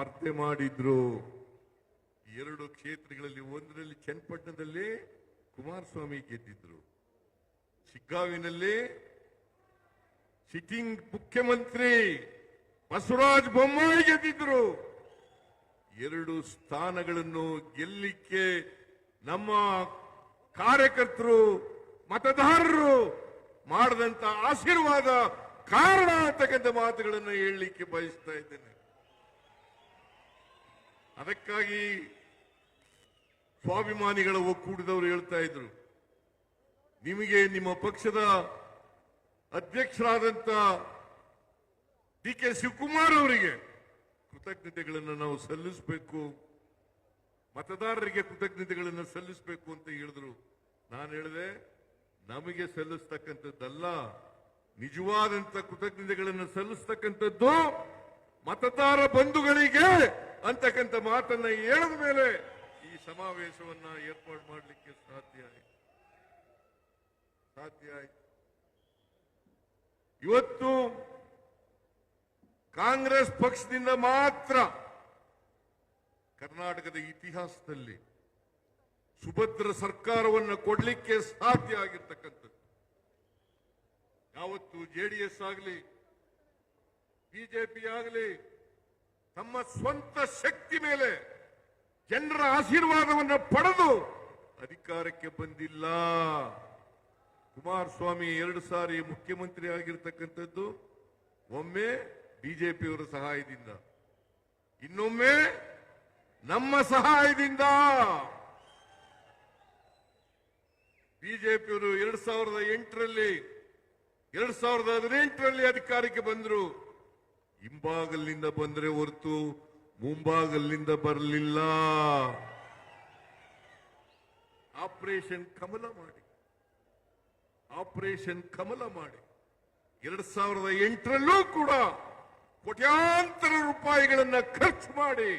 ಸ್ಪರ್ಧೆ ಮಾಡಿದ್ರು. ಎರಡು ಕ್ಷೇತ್ರಗಳಲ್ಲಿ, ಒಂದರಲ್ಲಿ ಚನ್ನಪಟ್ಟಣದಲ್ಲಿ ಕುಮಾರಸ್ವಾಮಿ ಗೆದ್ದಿದ್ರು. ಶಿಗ್ಗಾವಿನಲ್ಲಿ ಸಿಟ್ಟಿಂಗ್ ಮುಖ್ಯಮಂತ್ರಿ ಬಸವರಾಜ ಬೊಮ್ಮಾಯಿ ಗೆದ್ದಿದ್ರು. ಎರಡು ಸ್ಥಾನಗಳನ್ನು ಗೆಲ್ಲಿಕ್ಕೆ ನಮ್ಮ ಕಾರ್ಯಕರ್ತರು, ಮತದಾರರು ಮಾಡಿದಂತ ಆಶೀರ್ವಾದ ಕಾರಣ ಅಂತಕ್ಕಂಥ ಮಾತುಗಳನ್ನು ಹೇಳಲಿಕ್ಕೆ ಬಯಸ್ತಾ ಇದ್ದೇನೆ. ಅದಕ್ಕಾಗಿ ಸ್ವಾಭಿಮಾನಿಗಳ ಒಕ್ಕೂಟದವರು ಹೇಳ್ತಾ ಇದ್ರು, ನಿಮಗೆ ನಿಮ್ಮ ಪಕ್ಷದ ಅಧ್ಯಕ್ಷರಾದಂತ ಡಿ ಕೆ ಶಿವಕುಮಾರ್ ಅವರಿಗೆ ಕೃತಜ್ಞತೆಗಳನ್ನು ನಾವು ಸಲ್ಲಿಸಬೇಕು, ಮತದಾರರಿಗೆ ಕೃತಜ್ಞತೆಗಳನ್ನು ಸಲ್ಲಿಸಬೇಕು ಅಂತ ಹೇಳಿದ್ರು. ನಾನು ಹೇಳಿದೆ, ನಮಗೆ ಸಲ್ಲಿಸ್ತಕ್ಕಂಥದ್ದಲ್ಲ, ನಿಜವಾದಂತ ಕೃತಜ್ಞತೆಗಳನ್ನು ಸಲ್ಲಿಸ್ತಕ್ಕಂಥದ್ದು ಮತದಾರ ಬಂಧುಗಳಿಗೆ ಅಂತಕ್ಕಂಥ ಮಾತನ್ನ ಹೇಳಿದ ಮೇಲೆ ಈ ಸಮಾವೇಶವನ್ನ ಏರ್ಪಾಡು ಮಾಡಲಿಕ್ಕೆ ಸಾಧ್ಯ ಆಯಿತು. ಸಾಧ್ಯ ಆಯಿತು. ಇವತ್ತು ಕಾಂಗ್ರೆಸ್ ಪಕ್ಷದಿಂದ ಮಾತ್ರ ಕರ್ನಾಟಕದ ಇತಿಹಾಸದಲ್ಲಿ ಸುಭದ್ರ ಸರ್ಕಾರವನ್ನು ಕೊಡ್ಲಿಕ್ಕೆ ಸಾಧ್ಯ ಆಗಿರ್ತಕ್ಕಂಥದ್ದು. ಯಾವತ್ತು ಜೆಡಿಎಸ್ ಆಗಲಿ ಬಿಜೆಪಿ ಆಗಲಿ ತಮ್ಮ ಸ್ವಂತ ಶಕ್ತಿ ಮೇಲೆ ಜನರ ಆಶೀರ್ವಾದವನ್ನು ಪಡೆದು ಅಧಿಕಾರಕ್ಕೆ ಬಂದಿಲ್ಲ. ಕುಮಾರಸ್ವಾಮಿ ಎರಡು ಸಾರಿ ಮುಖ್ಯಮಂತ್ರಿ ಆಗಿರ್ತಕ್ಕಂಥದ್ದು, ಒಮ್ಮೆ ಬಿಜೆಪಿಯವರ ಸಹಾಯದಿಂದ. ಇನ್ನೊಮ್ಮೆ ನಮ್ಮ ಸಹಾಯದಿಂದ. ಬಿಜೆಪಿಯವರು ಎರಡ್ ಸಾವಿರದ ಎಂಟರಲ್ಲಿ, ಎರಡ್ ಸಾವಿರದ ಹದಿನೆಂಟರಲ್ಲಿ ಅಧಿಕಾರಕ್ಕೆ ಬಂದರು. ಹಿಂಬಾಗಲಿನಿಂದ ಬಂದರೆ ಹೊರತು ಮುಂಭಾಗಲಿಂದ ಬರಲಿಲ್ಲ. ಆಪರೇಷನ್ ಕಮಲ ಮಾಡಿ. ಆಪರೇಷನ್ ಕಮಲ ಮಾಡಿ. ಎರಡ್ ಸಾವಿರದ ಎಂಟರಲ್ಲೂ ಕೂಡ ಕೋಟ್ಯಾಂತರ ರೂಪಾಯಿಗಳನ್ನ ಖರ್ಚು ಮಾಡಿ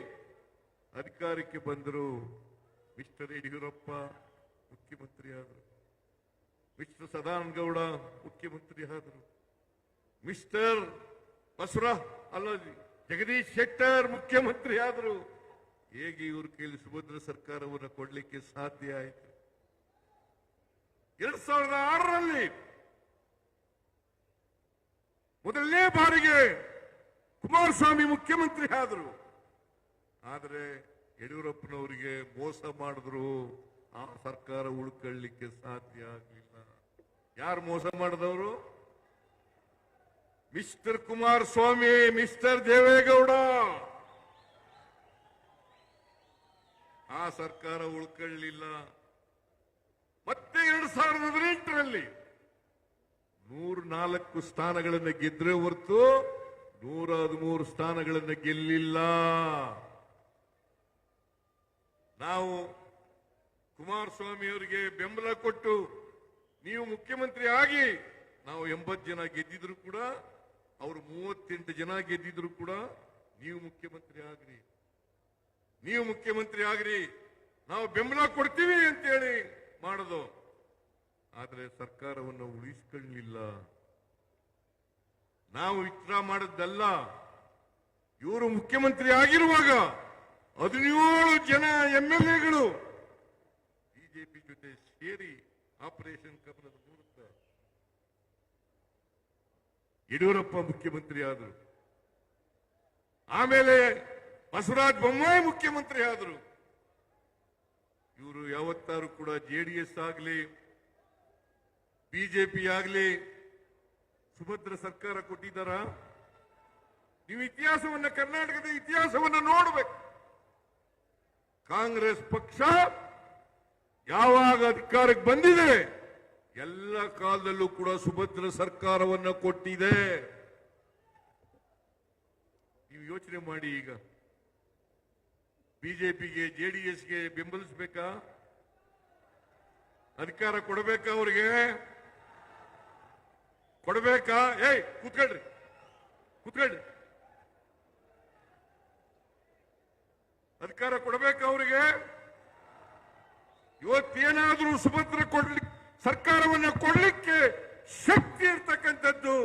ಅಧಿಕಾರಕ್ಕೆ ಬಂದರು ಮಿಸ್ಟರ್ ಯಡಿಯೂರಪ್ಪ, ಮುಖ್ಯಮಂತ್ರಿ ಆದರು. ಮಿಸ್ಟರ್ ಸದಾನಂದ ಗೌಡ, ಮುಖ್ಯಮಂತ್ರಿ ಆದರು. ಮಿಸ್ಟರ್ ಬಸವರ ಅಲ್ಲ ಜಗದೀಶ್ ಶೆಟ್ಟರ್ ಮುಖ್ಯಮಂತ್ರಿ ಆದರು ಹೇಗೆ ಇವರು ಕೇಳಿ ಸುಭದ್ರ ಸರ್ಕಾರವನ್ನು ಕೊಡ್ಲಿಕ್ಕೆ ಸಾಧ್ಯ ಆಯಿತು? ಎರಡ್ ಸಾವಿರದ ಆರರಲ್ಲಿ ಮೊದಲನೇ ಬಾರಿಗೆ ಕುಮಾರಸ್ವಾಮಿ ಮುಖ್ಯಮಂತ್ರಿ ಆದರು. ಆದರೆ ಯಡಿಯೂರಪ್ಪನವರಿಗೆ ಮೋಸ ಮಾಡಿದ್ರು. ಆ ಸರ್ಕಾರ ಉಳ್ಕೊಳ್ಳಿಕ್ಕೆ ಸಾಧ್ಯ ಆಗಲಿಲ್ಲ. ಯಾರು ಮೋಸ ಮಾಡಿದವರು? Mister Kumaraswamy mister Deve Gowda. ಆ ಸರ್ಕಾರ ಉಳ್ಕೊಳ್ಳಲಿಲ್ಲ ಮತ್ತೆ ಎರಡ್ ಸಾವಿರದ ಹದಿನೆಂಟರಲ್ಲಿ ನೂರ ನಾಲ್ಕು ಸ್ಥಾನಗಳನ್ನು ಗೆದ್ರೆ ಹೊರತು ನೂರ ಹದಿಮೂರು ಸ್ಥಾನಗಳನ್ನು ಗೆಲ್ಲಿಲ್ಲ. ನಾವು ಕುಮಾರಸ್ವಾಮಿ ಅವರಿಗೆ ಬೆಂಬಲ ಕೊಟ್ಟು ನೀವು ಮುಖ್ಯಮಂತ್ರಿ ಆಗಿ ನಾವು ಎಂಬತ್ತು ಜನ ಗೆದ್ದಿದ್ರು ಕೂಡ ಅವರು ಮೂವತ್ತೆಂಟು ಜನ ಗೆದ್ದಿದ್ರು ಕೂಡ ನೀವು ಮುಖ್ಯಮಂತ್ರಿ ಆಗ್ರಿ. ನೀವು ಮುಖ್ಯಮಂತ್ರಿ ಆಗ್ರಿ. ನಾವು ಬೆಂಬಲ ಕೊಡ್ತೀವಿ ಅಂತೇಳಿ ಮಾಡೋದು. ಆದರೆ ಸರ್ಕಾರವನ್ನು ಉಳಿಸ್ಕೊಳ್ಳಲಿಲ್ಲ ನಾವು ವಿತ್ರ ಮಾಡದ್ದಲ್ಲ. ಇವರು ಮುಖ್ಯಮಂತ್ರಿ ಆಗಿರುವಾಗ ಹದಿನೇಳು ಜನ ಎಂ ಎಲ್ ಎಗಳು ಬಿಜೆಪಿ ಜೊತೆ ಸೇರಿ ಆಪರೇಷನ್ ಕಮಲದ ಯಡಿಯೂರಪ್ಪ ಮುಖ್ಯಮಂತ್ರಿ ಆದರು ಆಮೇಲೆ ಬಸವರಾಜ ಬೊಮ್ಮಾಯಿ ಮುಖ್ಯಮಂತ್ರಿ ಆದರು ಇವರು ಯಾವತ್ತಾರು ಕೂಡ ಜೆಡಿಎಸ್ ಆಗಲಿ ಬಿಜೆಪಿ ಆಗಲಿ, ಸುಭದ್ರ ಸರ್ಕಾರ ಕೊಟ್ಟಿದ್ದಾರಾ? ನೀವು ಇತಿಹಾಸವನ್ನ, ಕರ್ನಾಟಕದ ಇತಿಹಾಸವನ್ನ ನೋಡಬೇಕು. ಕಾಂಗ್ರೆಸ್ ಪಕ್ಷ ಯಾವಾಗ ಅಧಿಕಾರಕ್ಕೆ ಬಂದಿದೆ? ಎಲ್ಲ ಕಾಲದಲ್ಲೂ ಕೂಡ ಸುಭದ್ರ ಸರ್ಕಾರವನ್ನ ಕೊಟ್ಟಿದೆ. ನೀವು ಯೋಚನೆ ಮಾಡಿ ಈಗ. ಬಿಜೆಪಿಗೆ ಜೆಡಿಎಸ್ಗೆ ಬೆಂಬಲಿಸಬೇಕಾ? ಅಧಿಕಾರ ಕೊಡಬೇಕಾ ಅವ್ರಿಗೆ? ಕೊಡಬೇಕಾ? ಏಯ್, ಕೂತ್ಕೊಳ್ರಿ. ಕೂತ್ಕೊಳ್ರಿ. ಅಧಿಕಾರ ಕೊಡಬೇಕಾ ಅವರಿಗೆ? ಇವತ್ತೇನಾದ್ರೂ ಸುಭದ್ರ ಕೊಡ್ಲಿಕ್ಕೆ ಸರ್ಕಾರವನ್ನ ಕೊಡಲಿಕ್ಕೆ ಶಕ್ತಿ ಇರ್ತಕ್ಕಂಥದ್ದು.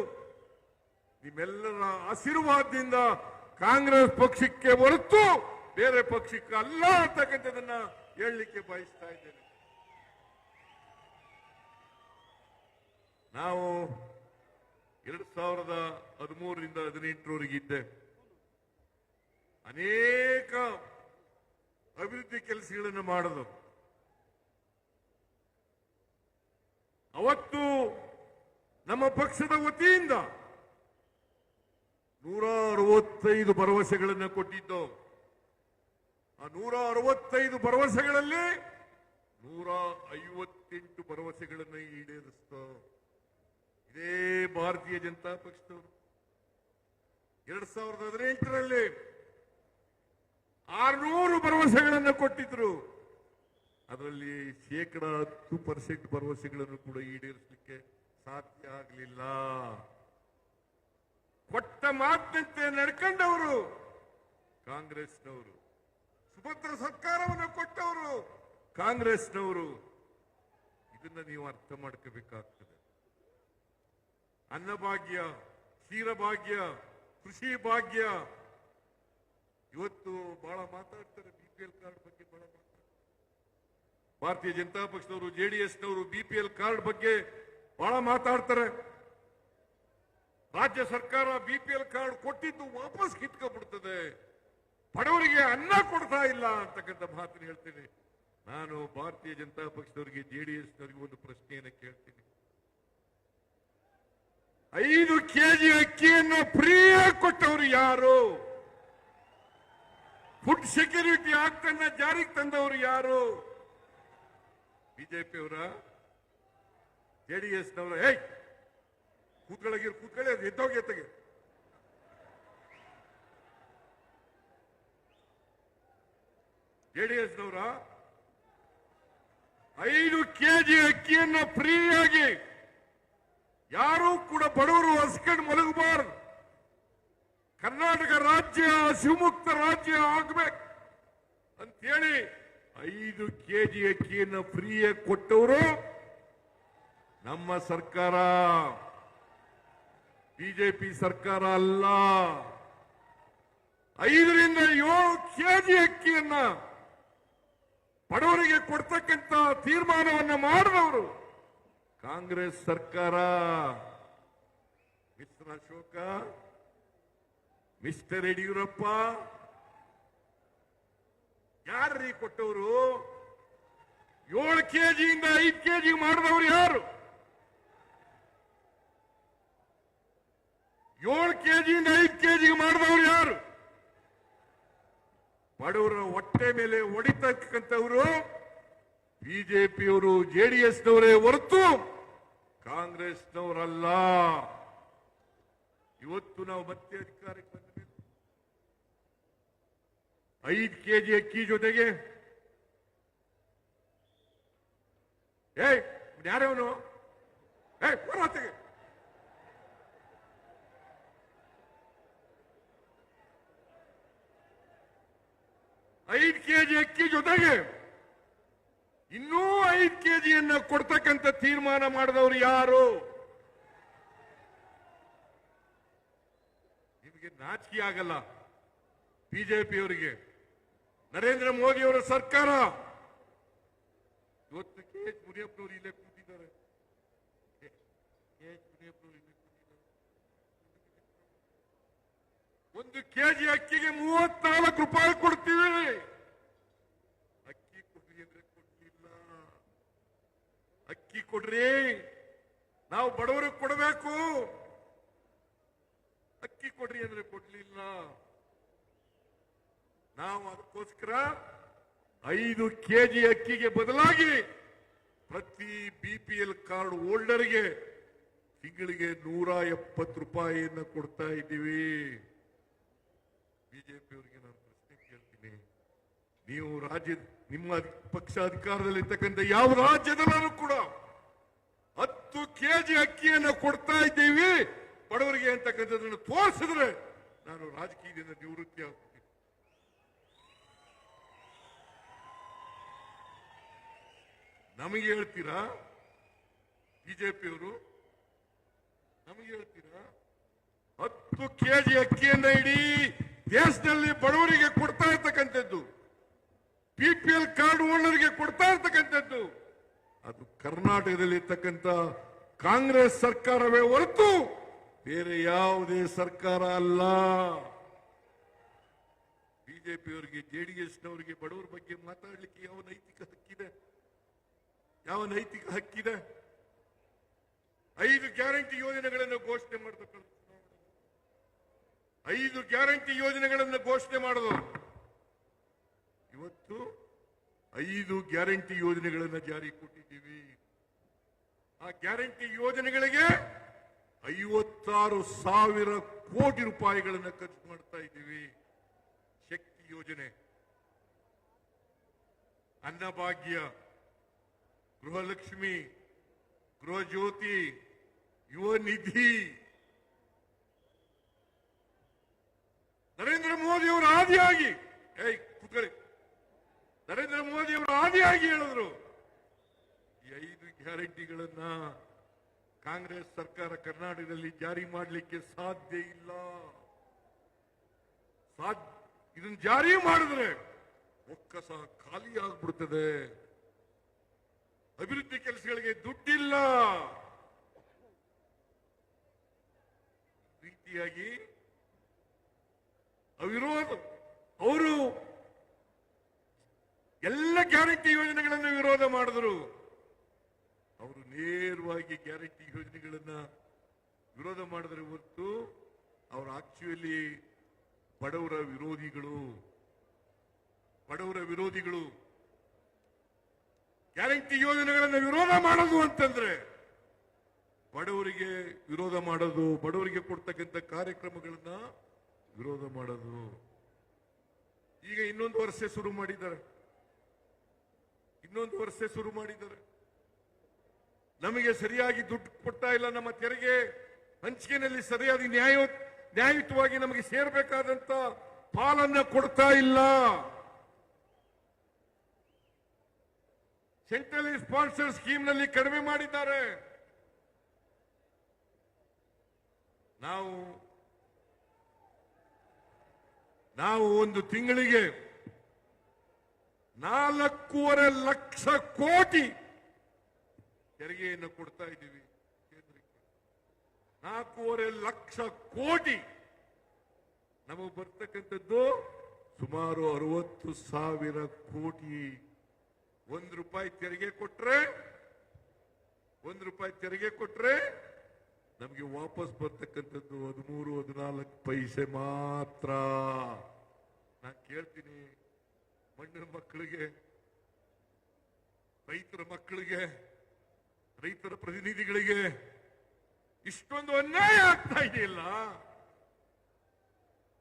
ನಿಮ್ಮೆಲ್ಲರ ಆಶೀರ್ವಾದದಿಂದ ಕಾಂಗ್ರೆಸ್ ಪಕ್ಷಕ್ಕೆ ಹೊರತು ಬೇರೆ ಪಕ್ಷಕ್ಕೆ ಅಲ್ಲ ಅಂತಕ್ಕಂಥದನ್ನ ಹೇಳಲಿಕ್ಕೆ ಬಯಸ್ತಾ ಇದ್ದೇನೆ. ನಾವು ಎರಡ್ ಸಾವಿರದ ಹದಿಮೂರರಿಂದ ಹದಿನೆಂಟರವರೆಗಿದ್ದೆ ಅನೇಕ ಅಭಿವೃದ್ಧಿ ಕೆಲಸಗಳನ್ನು ಮಾಡೋದು ಅವತ್ತು ನಮ್ಮ ಪಕ್ಷದ ವತಿಯಿಂದ ನೂರ ಅರವತ್ತೈದು ಭರವಸೆಗಳನ್ನು ಕೊಟ್ಟಿದ್ದು ಆ ನೂರ ಅರವತ್ತೈದು ಭರವಸೆಗಳಲ್ಲಿ ನೂರ ಐವತ್ತೆಂಟು ಭರವಸೆಗಳನ್ನು ಈಡೇರಿಸ್ತ ಇದೇ ಭಾರತೀಯ ಜನತಾ ಪಕ್ಷದವರು. ಎರಡ್ ಸಾವಿರದ ಹದಿನೆಂಟರಲ್ಲಿ ಆರ್ನೂರು ಭರವಸೆಗಳನ್ನು ಕೊಟ್ಟಿದ್ರು. ಅದರಲ್ಲಿ ಶೇಕಡ ಹತ್ತು ಪರ್ಸೆಂಟ್ ಭರವಸೆಗಳನ್ನು ಕೂಡ ಈಡೇರಿಸಲಿಕ್ಕೆ ಸಾಧ್ಯ ಆಗಲಿಲ್ಲ. ಕೊಟ್ಟ ಮಾತಿನಂತೆ ನಡ್ಕೊಂಡವರು ಕಾಂಗ್ರೆಸ್ನವರು ಸುಭದ್ರ ಸರ್ಕಾರವನ್ನು ಕೊಟ್ಟವರು ಕಾಂಗ್ರೆಸ್ನವರು. ಇದನ್ನ ನೀವು ಅರ್ಥ ಮಾಡ್ಕೋಬೇಕಾಗ್ತದೆ. ಅನ್ನಭಾಗ್ಯ, ಕ್ಷೀರಭಾಗ್ಯ, ಕೃಷಿ ಭಾಗ್ಯ. ಇವತ್ತು ಬಹಳ ಮಾತಾಡ್ತಾರೆ ಬಿಪಿಎಲ್ ಕಾರ್ಡ್ ಬಗ್ಗೆ ಬಹಳ ಭಾರತೀಯ ಜನತಾ ಪಕ್ಷದವರು ಜೆಡಿಎಸ್ನವರು ಬಿಪಿಎಲ್ ಕಾರ್ಡ್ ಬಗ್ಗೆ ಬಹಳ ಮಾತಾಡ್ತಾರೆ. ರಾಜ್ಯ ಸರ್ಕಾರ ಬಿಪಿಎಲ್ ಕಾರ್ಡ್ ಕೊಟ್ಟಿದ್ದು ವಾಪಸ್ ಕಿತ್ಕೊಂಡ್ಬಿಡ್ತದೆ. ಬಡವರಿಗೆ ಅನ್ನ ಕೊಡ್ತಾ ಇಲ್ಲ ಅಂತಕ್ಕಂಥ ಮಾತನ್ನು ಹೇಳ್ತೀನಿ. ನಾನು ಭಾರತೀಯ ಜನತಾ ಪಕ್ಷದವರಿಗೆ ಜೆಡಿಎಸ್ನವರಿಗೆ ಒಂದು ಪ್ರಶ್ನೆಯನ್ನು ಕೇಳ್ತೀನಿ. ಐದು ಕೆಜಿ ಅಕ್ಕಿಯನ್ನು ಫ್ರೀಯಾಗಿ ಕೊಟ್ಟವರು ಯಾರು? ಫುಡ್ ಸೆಕ್ಯೂರಿಟಿ ಆಕ್ಟ್ ಅನ್ನ ಜಾರಿಗೆ ತಂದವರು ಯಾರು? ಬಿಜೆಪಿಯವರ ಜೆಡಿಎಸ್ನವರ ಏಯ್ ಕೂತ್ಕೊಳಗಿರ್ ಕೂತ್ಕೊಳ್ಳಿ, ಅದು ಎದ್ದೋಗಿ ಎತ್ತಗೆ. ಜೆಡಿಎಸ್ನವರ ಐದು ಕೆಜಿ ಅಕ್ಕಿಯನ್ನ ಫ್ರೀಯಾಗಿ ಯಾರೂ ಕೂಡ ಬಡವರು ಹಸ್ಕೊಂಡು ಮಲಗಬಾರದು. ಕರ್ನಾಟಕ ರಾಜ್ಯ ಶಿವಮುಕ್ತ ರಾಜ್ಯ ಆಗ್ಬೇಕು ಅಂತೇಳಿ ಐದು ಕೆಜಿ ಅಕ್ಕಿಯನ್ನು ಫ್ರೀಯಾಗಿ ಕೊಟ್ಟವರು ನಮ್ಮ ಸರ್ಕಾರ. ಬಿಜೆಪಿ ಸರ್ಕಾರ ಅಲ್ಲ. ಐದರಿಂದ ಏಳು ಕೆಜಿ ಅಕ್ಕಿಯನ್ನ ಬಡವರಿಗೆ ಕೊಡ್ತಕ್ಕಂತ ತೀರ್ಮಾನವನ್ನ ಮಾಡಿದವರು ಕಾಂಗ್ರೆಸ್ ಸರ್ಕಾರ. ಮಿಸ್ಟರ್ ಅಶೋಕ, ಮಿಸ್ಟರ್ ಯಡಿಯೂರಪ್ಪ ಯಾರ್ರೀ ಕೊಟ್ಟವರು? ಏಳು ಕೆಜಿಯಿಂದ ಐದು ಕೆಜಿ ಮಾಡಿದವರು ಯಾರು? ಏಳು ಕೆಜಿಯಿಂದ ಐದು ಕೆಜಿಗೆ ಮಾಡಿದವರು ಯಾರು? ಬಡವರ ಹೊಟ್ಟೆ ಮೇಲೆ ಹೊಡಿತಕ್ಕಂಥವರು ಬಿಜೆಪಿಯವರು ಜೆಡಿಎಸ್ನವರೇ ಹೊರತು ಕಾಂಗ್ರೆಸ್ನವರಲ್ಲ. ಇವತ್ತು ನಾವು ಮತ್ತೆ ಅಧಿಕಾರಕ್ಕೆ ಬಂದ ಮೇಲೆ ಐದು ಕೆಜಿ ಅಕ್ಕಿ ಜೊತೆಗೆ. ಏಯ್ ಯಾರವನು ಏಯ್ ಹೊರತೆಗೆ ಐದು ಕೆಜಿ ಅಕ್ಕಿ ಜೊತೆಗೆ ಇನ್ನೂ ಐದು ಕೆಜಿಯನ್ನ ಕೊಡ್ತಕ್ಕಂಥ ತೀರ್ಮಾನ ಮಾಡಿದವರು ಯಾರು? ನಿಮಗೆ ನಾಚಿಕೆ ಆಗಲ್ಲ. ಬಿಜೆಪಿಯವರಿಗೆ. ನರೇಂದ್ರ ಮೋದಿ ಅವರ ಸರ್ಕಾರ. ಇವತ್ತು ಕೆ ಎಚ್ ಮುನಿಯಪ್ಪನವರು ಇಲ್ಲೇ ಕೂತಿದ್ದಾರೆ. ಕೆ ಕೂತಿದ್ದಾರೆ. ಒಂದು ಕೆಜಿ ಅಕ್ಕಿಗೆ ಮೂವತ್ನಾಲ್ಕು ರೂಪಾಯಿ ಕೊಡ್ತೀವಿ. ಅಕ್ಕಿ ಕೊಡ್ರಿ ಅಂದ್ರೆ ಕೊಡ್ಲಿಲ್ಲ. ಅಕ್ಕಿ ಕೊಡ್ರಿ. ನಾವು ಬಡವರಿಗೆ ಕೊಡಬೇಕು. ಅಕ್ಕಿ ಕೊಡ್ರಿ ಅಂದ್ರೆ ಕೊಡ್ಲಿಲ್ಲ. ನಾವು ಅದಕ್ಕೋಸ್ಕರ ಐದು ಕೆಜಿ ಅಕ್ಕಿಗೆ ಬದಲಾಗಿ ಪ್ರತಿ ಬಿಪಿಎಲ್ ಕಾರ್ಡ್ ಹೋಲ್ಡರ್ಗೆ ತಿಂಗಳಿಗೆ ನೂರ ಎಪ್ಪತ್ತು ರೂಪಾಯಿಯನ್ನು ಕೊಡ್ತಾ ಇದ್ದೀವಿ. ಬಿಜೆಪಿಯವರಿಗೆ ನಾನು ಪ್ರಶ್ನೆ ಕೇಳ್ತೀನಿ. ನೀವು ರಾಜ್ಯ, ನಿಮ್ಮ ಪಕ್ಷ ಅಧಿಕಾರದಲ್ಲಿ ಯಾವ ರಾಜ್ಯದಲ್ಲೂ ಕೂಡ ಹತ್ತು ಕೆಜಿ ಅಕ್ಕಿಯನ್ನು ಕೊಡ್ತಾ ಇದ್ದೀವಿ. ಬಡವರಿಗೆ ಅಂತಕ್ಕಂಥದ್ದನ್ನು ತೋರಿಸಿದ್ರೆ ನಾನು ರಾಜಕೀಯದಿಂದ ನಿವೃತ್ತಿ ಆಗ್ತೀನಿ ನಮಗೆ ಹೇಳ್ತೀರಾ? ಬಿಜೆಪಿಯವರು? ನಮಗೆ ಹೇಳ್ತೀರಾ? ಹತ್ತು ಕೆಜಿ ಅಕ್ಕಿಯನ್ನ ಇಡೀ ದೇಶದಲ್ಲಿ ಬಡವರಿಗೆ ಕೊಡ್ತಾ ಇರ್ತಕ್ಕಂಥದ್ದು. ಪಿ ಪಿ ಎಲ್ ಕಾರ್ಡ್ ಓನರ್ಗೆ ಕೊಡ್ತಾ ಇರ್ತಕ್ಕಂಥದ್ದು. ಅದು ಕರ್ನಾಟಕದಲ್ಲಿ ಇರ್ತಕ್ಕಂಥ ಕಾಂಗ್ರೆಸ್ ಸರ್ಕಾರವೇ ಹೊರತು ಬೇರೆ ಯಾವುದೇ ಸರ್ಕಾರ ಅಲ್ಲ. ಬಿಜೆಪಿಯವರಿಗೆ ಜೆಡಿಎಸ್ನವರಿಗೆ ಬಡವರ ಬಗ್ಗೆ ಮಾತಾಡಲಿಕ್ಕೆ ಯಾವ ನೈತಿಕ ಹಕ್ಕಿದೆ? ಯಾವ ನೈತಿಕ ಹಕ್ಕಿದೆ? ಐದು ಗ್ಯಾರಂಟಿ ಯೋಜನೆಗಳನ್ನು ಘೋಷಣೆ ಮಾಡತಕ್ಕಂಥ ಐದು ಗ್ಯಾರಂಟಿ ಯೋಜನೆಗಳನ್ನು ಘೋಷಣೆ ಮಾಡೋದು. ಇವತ್ತು ಐದು ಗ್ಯಾರಂಟಿ ಯೋಜನೆಗಳನ್ನು ಜಾರಿ ಕೊಟ್ಟಿದ್ದೀವಿ. ಆ ಗ್ಯಾರಂಟಿ ಯೋಜನೆಗಳಿಗೆ ಐವತ್ತಾರು ಸಾವಿರ ಕೋಟಿ ರೂಪಾಯಿಗಳನ್ನು ಖರ್ಚು ಮಾಡ್ತಾ ಇದ್ದೀವಿ. ಶಕ್ತಿ ಯೋಜನೆ. ಅನ್ನಭಾಗ್ಯ. ಗೃಹಲಕ್ಷ್ಮಿ, ಗೃಹಜ್ಯೋತಿ, ಯುವ ನಿಧಿ. ನರೇಂದ್ರ ಮೋದಿ ಅವರು ಆದಿಯಾಗಿ, ಏಯ್, ಕೂತ್ಕೊಳ್ಳಿ. ನರೇಂದ್ರ ಮೋದಿ ಅವರು ಆದಿಯಾಗಿ ಹೇಳಿದ್ರು, ಈ ಐದು ಗ್ಯಾರಂಟಿಗಳನ್ನ ಕಾಂಗ್ರೆಸ್ ಸರ್ಕಾರ ಕರ್ನಾಟಕದಲ್ಲಿ ಜಾರಿ ಮಾಡಲಿಕ್ಕೆ ಸಾಧ್ಯ ಇಲ್ಲ. ಇದನ್ನ ಜಾರಿ ಮಾಡಿದ್ರೆ ಒಕ್ಕಸ ಖಾಲಿ ಆಗ್ಬಿಡ್ತದೆ. ಅಭಿವೃದ್ಧಿ ಕೆಲಸಗಳಿಗೆ ದುಡ್ಡಿಲ್ಲ. ರೀತಿಯಾಗಿ ಅವಿರೋಧ. ಅವರು ಎಲ್ಲ ಗ್ಯಾರಂಟಿ ಯೋಜನೆಗಳನ್ನು ವಿರೋಧ ಮಾಡಿದ್ರು. ಅವರು ನೇರವಾಗಿ ಗ್ಯಾರಂಟಿ ಯೋಜನೆಗಳನ್ನ ವಿರೋಧ ಮಾಡಿದ್ರೆ ಹೊತ್ತು ಅವರು ಆಕ್ಚುಯಲಿ ಬಡವರ ವಿರೋಧಿಗಳು ಬಡವರ ವಿರೋಧಿಗಳು ಗ್ಯಾರಂಟಿ ಯೋಜನೆಗಳನ್ನು ವಿರೋಧ ಮಾಡೋದು ಅಂತಂದ್ರೆ ಬಡವರಿಗೆ ವಿರೋಧ ಮಾಡೋದು, ಬಡವರಿಗೆ ಕೊಡ್ತಕ್ಕಂಥ ಕಾರ್ಯಕ್ರಮಗಳನ್ನ ವಿರೋಧ ಮಾಡೋದು. ಈಗ ಇನ್ನೊಂದು ವರ್ಷ ಶುರು ಮಾಡಿದ್ದಾರೆ. ಇನ್ನೊಂದು ವರ್ಷ ಶುರು ಮಾಡಿದ್ದಾರೆ. ನಮಗೆ ಸರಿಯಾಗಿ ದುಡ್ಡು ಕೊಡ್ತಾ ಇಲ್ಲ, ನಮ್ಮ ತೆರಿಗೆ ಹಂಚಿಕೆನಲ್ಲಿ ಸರಿಯಾದ ನ್ಯಾಯ, ನ್ಯಾಯಯುತವಾಗಿ ನಮಗೆ ಸೇರಬೇಕಾದಂತ ಪಾಲನ್ನ ಕೊಡ್ತಾ ಇಲ್ಲ. ಸೆಂಟ್ರಲಿ ಸ್ಪಾನ್ಸರ್ ಸ್ಕೀಮ್ನಲ್ಲಿ ಕಡಿಮೆ ಮಾಡಿದ್ದಾರೆ. ನಾವು ನಾವು ಒಂದು ತಿಂಗಳಿಗೆ ನಾಲ್ಕೂವರೆ ಲಕ್ಷ ಕೋಟಿ ತೆರಿಗೆಯನ್ನು ಕೊಡ್ತಾ ಇದ್ದೀವಿ ಕೇಂದ್ರಕ್ಕೆ. ನಾಲ್ಕೂವರೆ ಲಕ್ಷ ಕೋಟಿ ನಮಗೆ ಬರ್ತಕ್ಕಂಥದ್ದು ಸುಮಾರು ಅರವತ್ತು ಸಾವಿರ ಕೋಟಿ. ಒಂದು ರೂಪಾಯಿ ತೆರಿಗೆ ಕೊಟ್ರೆ, ಒಂದು ರೂಪಾಯಿ ತೆರಿಗೆ ಕೊಟ್ರೆ ನಮಗೆ ವಾಪಸ್ ಬರ್ತಕ್ಕಂಥದ್ದು ಹದಿಮೂರು, ಹದಿನಾಲ್ಕು ಪೈಸೆ ಮಾತ್ರ. ನಾನು ಕೇಳ್ತೀನಿ, ಮಣ್ಣಿನ ಮಕ್ಕಳಿಗೆ, ರೈತರ ಮಕ್ಕಳಿಗೆ, ರೈತರ ಪ್ರತಿನಿಧಿಗಳಿಗೆ ಇಷ್ಟೊಂದು ಅನ್ಯಾಯ ಆಗ್ತಾ ಇದೆಯಲ್ಲ?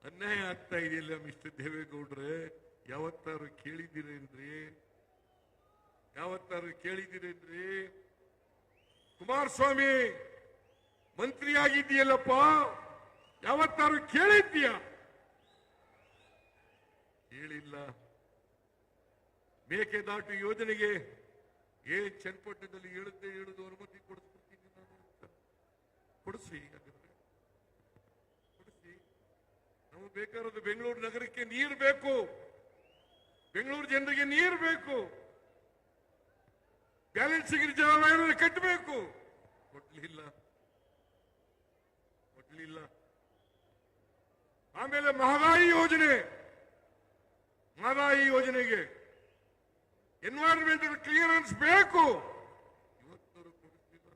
ಅನ್ಯಾಯ ಆಗ್ತಾ ಇದೆಯಲ್ಲ, ಮಿಸ್ಟರ್ ದೇವೇಗೌಡ್ರೆ? ಯಾವತ್ತಾರು ಕೇಳಿದ್ದೀರೇನ್ರಿ? ಯಾವತ್ತಾರು ಕೇಳಿದ್ದೀರೇನ್ರಿ? ಕುಮಾರಸ್ವಾಮಿ ಮಂತ್ರಿ ಆಗಿದ್ದೀಯಲ್ಲಪ್ಪ ಯಾವತ್ತಾರು ಕೇಳಿದ್ದೀಯ? ಕೇಳಿಲ್ಲ. ಮೇಕೆದಾಟು ಯೋಜನೆಗೆ ಏನ್ ಚನ್ನಪಟ್ಟಣದಲ್ಲಿ ಹೇಳುತ್ತೆ ಹೇಳುದು ಅನುಮತಿ ಕೊಡಿಸ್ಬಿಡ್ತೀನಿ ನಾನು ಕೊಡಿಸಿ ಹಾಗಾದ್ರೆ. ಕೊಡಿಸಿ. ನಮಗೆ ಬೇಕಾದ ಬೆಂಗಳೂರು ನಗರಕ್ಕೆ ನೀರು ಬೇಕು. ಬೆಂಗಳೂರು ಜನರಿಗೆ ನೀರು ಬೇಕು. ಬ್ಯಾಲೆನ್ಸಿಂಗ್ ಏನಾದ್ರು ಕಟ್ಟಬೇಕು. ಕೊಡ್ಲಿಲ್ಲ ಕೊಡ್ಲಿಲ್ಲ ಆಮೇಲೆ ಮಹದಾಯಿ ಯೋಜನೆ. ಮಹದಾಯಿ ಯೋಜನೆಗೆ ಎನ್ವೈರನ್ಮೆಂಟ್ ಕ್ಲಿಯರೆನ್ಸ್ ಬೇಕು. ಇವತ್ತರು ಕೊಡಿಸ್ಲಿಲ್ಲ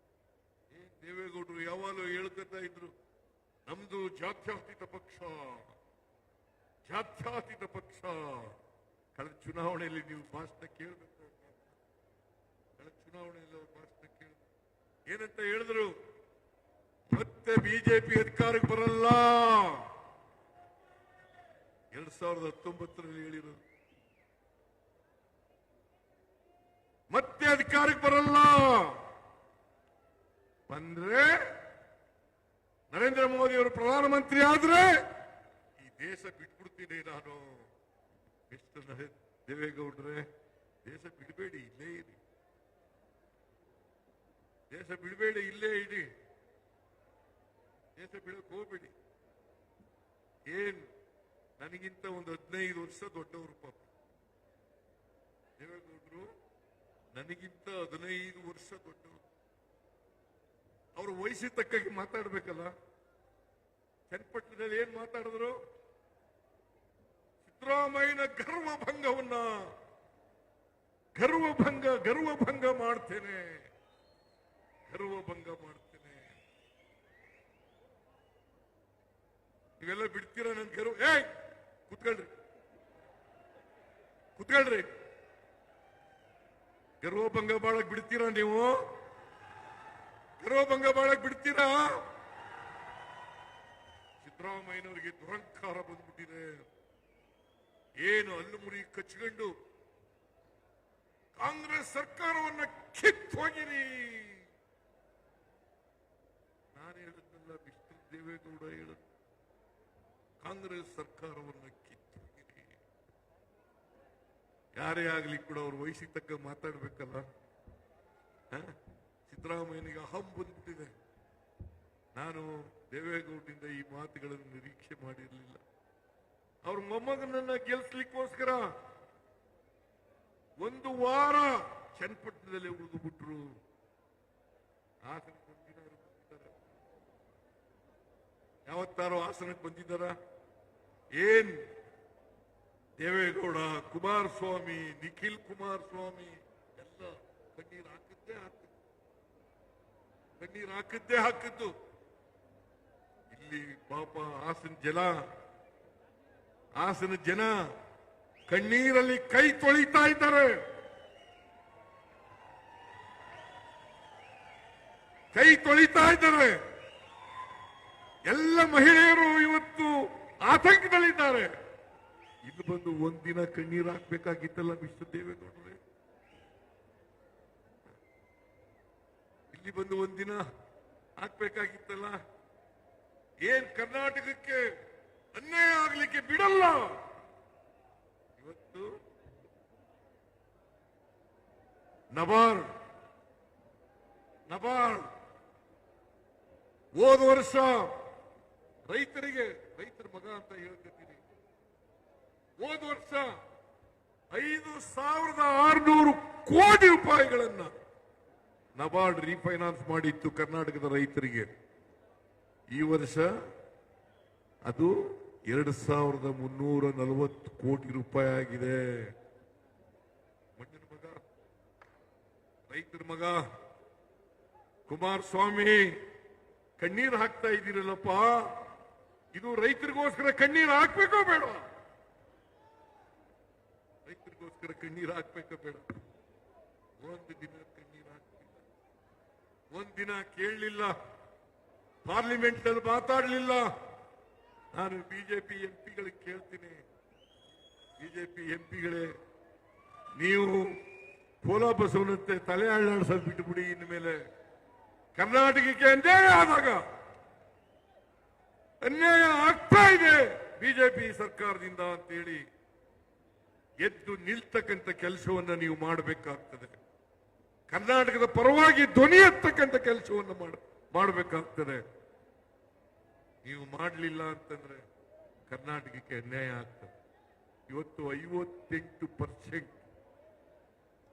ಏನ್ ದೇವೇಗೌಡರು, ಯಾವಾಗಲೂ ಹೇಳ್ಕೊತಾ ಇದ್ರು, ನಮ್ದು ಜಾತ್ಯಾತೀತ ಪಕ್ಷ. ಜಾತ್ಯಾತೀತ ಪಕ್ಷ. ಕಳೆದ ಚುನಾವಣೆಯಲ್ಲಿ ನೀವು ಭಾಷಣ ಕೇಳಬೇಕು. ಚುನಾವಣೆಯಲ್ಲಿ ಅವ್ರ ಭಾಷಣ ಕೇಳಿದ್ರು. ಏನಂತ ಹೇಳಿದ್ರು? ಮತ್ತೆ ಬಿಜೆಪಿ ಅಧಿಕಾರಕ್ಕೆ ಬರಲ್ಲ. ಎರಡ್ ಸಾವಿರದ ಹತ್ತೊಂಬತ್ತರಲ್ಲಿ ಮತ್ತೆ ಅಧಿಕಾರಕ್ಕೆ ಬರಲ್ಲ. ಬಂದ್ರೆ ನರೇಂದ್ರ ಮೋದಿ ಅವರು ಪ್ರಧಾನಮಂತ್ರಿ ಆದ್ರೆ ಈ ದೇಶ ಬಿಟ್ಬಿಡ್ತೀನಿ ನಾನು. ಎಷ್ಟು ದೇವೇಗೌಡ್ರೆ, ದೇಶ ಬಿಡಬೇಡಿ, ಇಲ್ಲೇ ಇರಿ. ದೇಶ ಬಿಡಬೇಡಿ, ಇಲ್ಲೇ ಇಡಿ. ದೇಶ ಬಿಡಕ್ಕೆ ಹೋಗ್ಬೇಡಿ. ಏನ್? ನನಗಿಂತ ಒಂದು ಹದಿನೈದು ವರ್ಷ ದೊಡ್ಡವರು ಪಾಪ. ದೇವೇಗೌಡರು, ನನಗಿಂತ ಹದಿನೈದು ವರ್ಷ ದೊಡ್ಡವರು. ಅವರು ವಯಸ್ಸಿಗೆ ತಕ್ಕಾಗಿ ಮಾತಾಡ್ಬೇಕಲ್ಲ? ಚನ್ನಪಟ್ಟಣದಲ್ಲಿ ಏನ್ ಮಾತಾಡಿದ್ರು? ಸಿದ್ದರಾಮಯ್ಯನ ಗರ್ವಭಂಗವನ್ನ, ಗರ್ವಭಂಗ ಗರ್ವಭಂಗ ಮಾಡ್ತೇನೆ. ಗರ್ವಭಂಗ ಮಾಡ್ತೇನೆ. ನೀವೆಲ್ಲ ಬಿಡ್ತೀರಾ ನನ್ ಗರ್ವ? ಏ ಕುತ್ಕೊಳ್ರಿ. ಕುತ್ಕೊಳ್ರಿ. ಗರ್ವಭಂಗ ಬಾಳಕ್ ಬಿಡ್ತೀರಾ ನೀವು? ಗರ್ವಭಂಗ ಬಾಳಕ್ ಬಿಡ್ತೀರಾ? ಸಿದ್ದರಾಮಯ್ಯನವರಿಗೆ ದುರಂಕಾರ ಬಂದ್ಬಿಟ್ಟಿದೆ. ಏನು ಅಲ್ಲು ಮುರಿ ಕಚ್ಕೊಂಡು ಕಾಂಗ್ರೆಸ್ ಸರ್ಕಾರವನ್ನ ಕಿತ್ತು ಹೋಗಿರಿ. ನಾನು ಹೇಳಿದ್ನಲ್ಲ ವಿಷ್ಣು ದೇವೇಗೌಡ ಕಾಂಗ್ರೆಸ್ ಸರ್ಕಾರವನ್ನ ಕಿತ್ತು ಹೋಗಿರಿ ಯಾರೇ ಆಗಲಿ ಕೂಡ ಅವ್ರ ವಯಸ್ಸಿಗೆ ತಕ್ಕ ಮಾತಾಡ್ಬೇಕಲ್ಲ? ಸಿದ್ದರಾಮಯ್ಯನಿಗೆ ಅಹಂ ಬಂದ್ಬಿಟ್ಟಿದೆ. ನಾನು ದೇವೇಗೌಡರಿಂದ ಈ ಮಾತುಗಳನ್ನು ನಿರೀಕ್ಷೆ ಮಾಡಿರಲಿಲ್ಲ. ಅವ್ರ ಮೊಮ್ಮಗನನ್ನ ಗೆಲ್ಸ್ಲಿಕ್ಕೋಸ್ಕರ ಒಂದು ವಾರ ಚನ್ನಪಟ್ಟಣದಲ್ಲಿ ಉಳಿದು ಬಿಟ್ರು ಹಾಸನಕ್ಕೆ ಬಂದಿದ್ದಾರೆ ಬಂದಿದ್ದಾರೆ ಯಾವತ್ತಾರೋ ಆಸನಕ್ಕೆ ಬಂದಿದ್ದಾರ? ಏನ್? ದೇವೇಗೌಡ, ಕುಮಾರಸ್ವಾಮಿ, ನಿಖಿಲ್ ಕುಮಾರಸ್ವಾಮಿ, ಎಲ್ಲ ಕಣ್ಣೀರು ಹಾಕಿದ್ದೇ ಹಾಕಿದ್ದು. ಕಣ್ಣೀರು ಹಾಕಿದ್ದೇ ಹಾಕಿದ್ದು. ಇಲ್ಲಿ ಪಾಪ ಹಾಸನ ಜನ ಹಾಸನ ಜನ ಕಣ್ಣೀರಲ್ಲಿ ಕೈ ತೊಳಿತಾ ಇದ್ದಾರೆ. ಕೈ ತೊಳಿತಾ ಇದ್ದಾರೆ. ಎಲ್ಲ ಮಹಿಳೆಯರು ಇವತ್ತು ಆತಂಕದಲ್ಲಿದ್ದಾರೆ. ಇಲ್ಲಿ ಬಂದು ಒಂದಿನ ಕಣ್ಣೀರು ಹಾಕ್ಬೇಕಾಗಿತ್ತಲ್ಲ ಮಿಸ್ಟರ್ ದೇವೇಗೌಡರೇ? ಇಲ್ಲಿ ಬಂದು ಒಂದಿನ ಹಾಕ್ಬೇಕಾಗಿತ್ತಲ್ಲ? ಏನ್ ಕರ್ನಾಟಕಕ್ಕೆ ಅನ್ಯಾಯ ಆಗ್ಲಿಕ್ಕೆ ಬಿಡಲ್ಲ? ಇವತ್ತು ನಬಾರ್ಡ್ ನಬಾರ್ಡ್, ಹೋದ ವರ್ಷ ರೈತರಿಗೆ ರೈತರ ಮಗ ಅಂತ ಹೇಳ್ತಿದ್ದೀನಿ. ಹೋದ ವರ್ಷ ಐದು ಸಾವಿರದ ಆರ್ನೂರು ಕೋಟಿ ರೂಪಾಯಿಗಳನ್ನ ನಬಾರ್ಡ್ ರೀಫೈನಾನ್ಸ್ ಮಾಡಿತ್ತು ಕರ್ನಾಟಕದ ರೈತರಿಗೆ. ಈ ವರ್ಷ ಅದು ಎರಡು ಸಾವಿರದ ಮುನ್ನೂರ ನಲವತ್ತು ಕೋಟಿ ರೂಪಾಯಿ ಆಗಿದೆ. ಮಣ್ಣಿನ ಮಗ ರೈತರ ಮಗ, ಕುಮಾರಸ್ವಾಮಿ, ಕಣ್ಣೀರು ಹಾಕ್ತಾ ಇದ್ದೀರಲ್ಲಪ್ಪ. ಇದು ರೈತರಿಗೋಸ್ಕರ ಕಣ್ಣೀರು ಹಾಕ್ಬೇಕೋ ಬೇಡ? ರೈತರಿಗೋಸ್ಕರ ಕಣ್ಣೀರು ಹಾಕ್ಬೇಕೋ ಬೇಡ? ಒಂದು ದಿನ ಕಣ್ಣೀರು ಹಾಕ್ತಿಲ್ಲ ಒಂದಿನ ಕೇಳಲಿಲ್ಲ. ಪಾರ್ಲಿಮೆಂಟ್ನಲ್ಲಿ ಮಾತಾಡಲಿಲ್ಲ. ನಾನು ಬಿಜೆಪಿ ಎಂಪಿಗಳಿಗೆ ಕೇಳ್ತೀನಿ. ಬಿಜೆಪಿ ಎಂಪಿಗಳೇ, ನೀವು ಕೋಲಾ ಬಸವನಂತೆ ತಲೆ ಅಳ್ಳಾಡ್ಸೋದು ಬಿಟ್ಟುಬಿಡಿ ಇನ್ಮೇಲೆ. ಕರ್ನಾಟಕಕ್ಕೆ ಅಂದೇ ಆದಾಗ ಅನ್ಯಾಯ ಆಗ್ತಾ ಇದೆ. ಬಿಜೆಪಿ ಸರ್ಕಾರದಿಂದ ಅಂತೇಳಿ ಎದ್ದು ನಿಲ್ತಕ್ಕಂಥ ಕೆಲಸವನ್ನ ನೀವು ಮಾಡಬೇಕಾಗ್ತದೆ. ಕರ್ನಾಟಕದ ಪರವಾಗಿ ಧ್ವನಿ ಎತ್ತಕ್ಕಂಥ ಕೆಲಸವನ್ನು ಮಾಡ, ಮಾಡಬೇಕಾಗ್ತದೆ. ನೀವು ಮಾಡಲಿಲ್ಲ ಅಂತಂದ್ರೆ ಕರ್ನಾಟಕಕ್ಕೆ ಅನ್ಯಾಯ ಆಗ್ತದೆ. ಇವತ್ತು ಐವತ್ತೆಂಟು ಪರ್ಸೆಂಟ್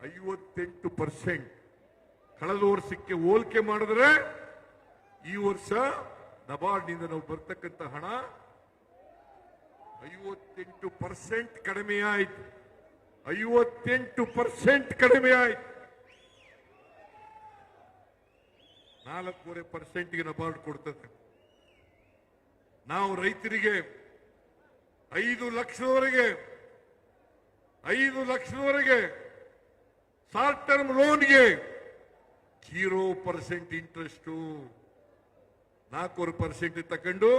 ಐವತ್ತೆಂಟು ಪರ್ಸೆಂಟ್ ಕಳೆದ ವರ್ಷಕ್ಕೆ ಹೋಲಿಕೆ ಮಾಡಿದ್ರೆ ಈ ವರ್ಷ ನಬಾರ್ಡ್ನಿಂದ ನಾವು ಬರ್ತಕ್ಕಂಥ ಹಣ ಐವತ್ತೆಂಟು ಪರ್ಸೆಂಟ್ ಕಡಿಮೆ ಆಯ್ತು. ಐವತ್ತೆಂಟು ಪರ್ಸೆಂಟ್ ಕಡಿಮೆ ಆಯ್ತು. ನಾಲ್ಕೂವರೆ ಪರ್ಸೆಂಟ್ಗೆ ನಬಾರ್ಡ್ ಕೊಡ್ತದೆ. ನಾವು ರೈತರಿಗೆ ಐದು ಲಕ್ಷದವರೆಗೆ ಐದು ಲಕ್ಷದವರೆಗೆ ಶಾರ್ಟ್ ಟರ್ಮ್ ಲೋನ್ಗೆ ಜೀರೋ ಪರ್ಸೆಂಟ್ ಇಂಟ್ರೆಸ್ಟು. ನಾಲ್ಕೂವರೆ ಪರ್ಸೆಂಟ್ ತಕೊಂಡು